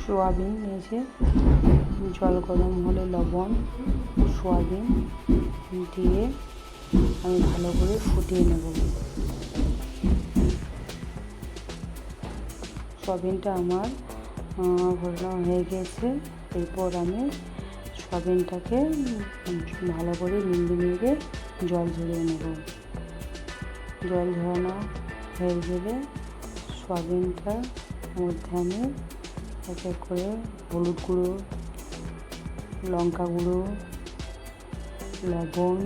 Soybean নিয়েছি জল গরম হলে লবণ, সোয়াবিন দিয়ে আমি ভালো করে ফুটিয়ে নেব। সয়াবিনটা আমার ঘোরানো হয়ে গেছে। এরপর আমি সয়াবিনটাকে ভালো করে নিংড়ে নিংড়ে জল ঝরিয়ে নেব। জল ঝরানো হয়ে গেলে সয়াবিনটার মধ্যে আমি এক এক করে হলুদ গুঁড়ো, লঙ্কা গুঁড়ো, লবণ,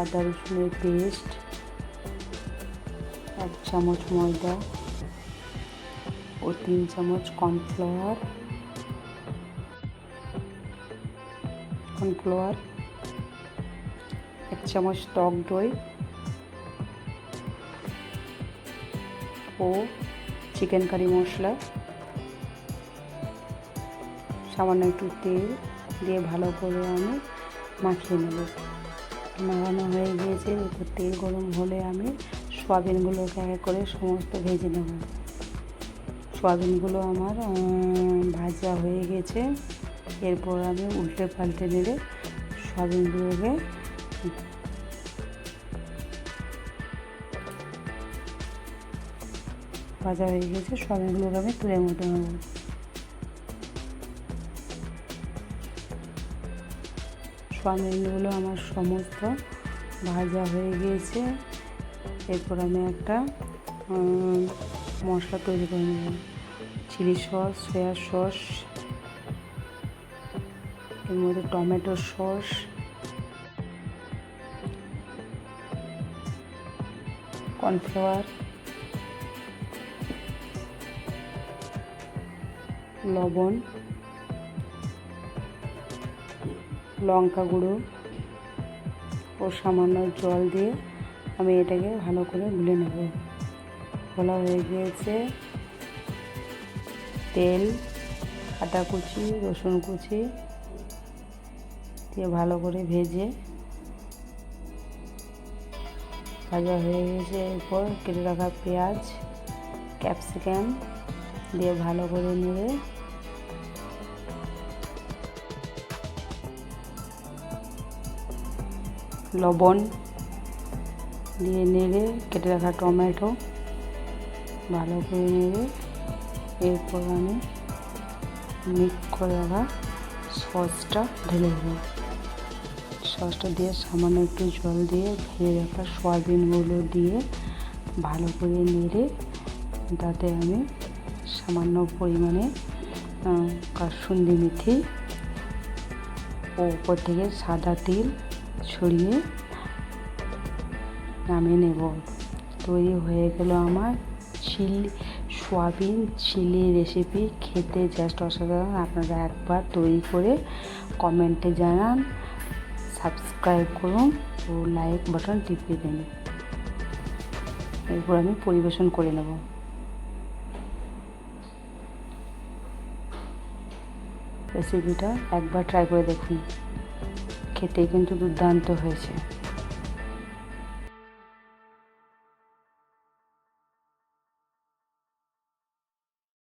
আদা রসুনের পেস্ট, এক চামচ ময়দা ও তিন চামচ কর্নফ্লাওয়ার। কর্নফ্লাওয়ার, এক চামচ টক দই ও চিকেন কারি মশলা। সামান্য একটু তেল দিয়ে ভালো করে আমি মাখিয়ে নেব। মাখানো হয়ে গিয়েছে, এরপর তেল গরম হলে আমি সয়াবিনগুলোকে এক করে সমস্ত ভেজে নেব। সয়াবিনগুলো আমার ভাজা হয়ে গেছে। এরপর আমি উল্টে পাল্টে নেড়ে সয়াবিনগুলোকে ভাজা হয়ে গেছে, সয়াবিনগুলোকে আমি তুলে মতো নেব। সয়াবিনগুলো আমার সমস্ত ভাজা হয়ে গিয়েছে। এরপর আমি একটা মশলা তৈরি করে নেব। চিলি সস, সয়া সস, এর মধ্যে টমেটো সস। কর্নফ্লাওয়ার, লবণ লঙ্কা গুঁড়ো ও সামান্য জল দিয়ে আমি এটাকে ভালো করে গুলে নেব। খোলা হয়ে গিয়েছে। তেল আটা কুচি, রসুন কুচি দিয়ে ভালো করে ভেজে ভাজা হয়ে গেছে এরপর কেটে রাখা পেঁয়াজ, ক্যাপসিকাম দিয়ে ভালো করে নেড়ে লবণ দিয়ে নেড়ে কেটে রাখা টমেটো, ভালো করে নেড়ে এরপর আমি মিক্স করে রাখা সসটা ঢেলে দেবো। সসটা দিয়ে সামান্য একটু জল দিয়ে ভেজে রাখা সয়াবিনগুলো দিয়ে ভালো করে নেড়ে তাতে আমি সামান্য পরিমাণে কাসুন্দি মেথি ও উপর থেকে সাদা তেল ছড়িয়ে নামিয়ে নেব। তৈরি হয়ে গেল আমার চিলি, সোয়াবিন চিলি রেসিপি খেতে জাস্ট অসাধারণ। আপনারা একবার তৈরি করে কমেন্টে জানান। সাবস্ক্রাইব করুন ও লাইক বাটন টিপিয়ে দিন। এরপর আমি পরিবেশন করে নেব। রেসিপিটা একবার ট্রাই করে দেখুন। খেতে কিন্তু দুর্দান্ত হয়েছে।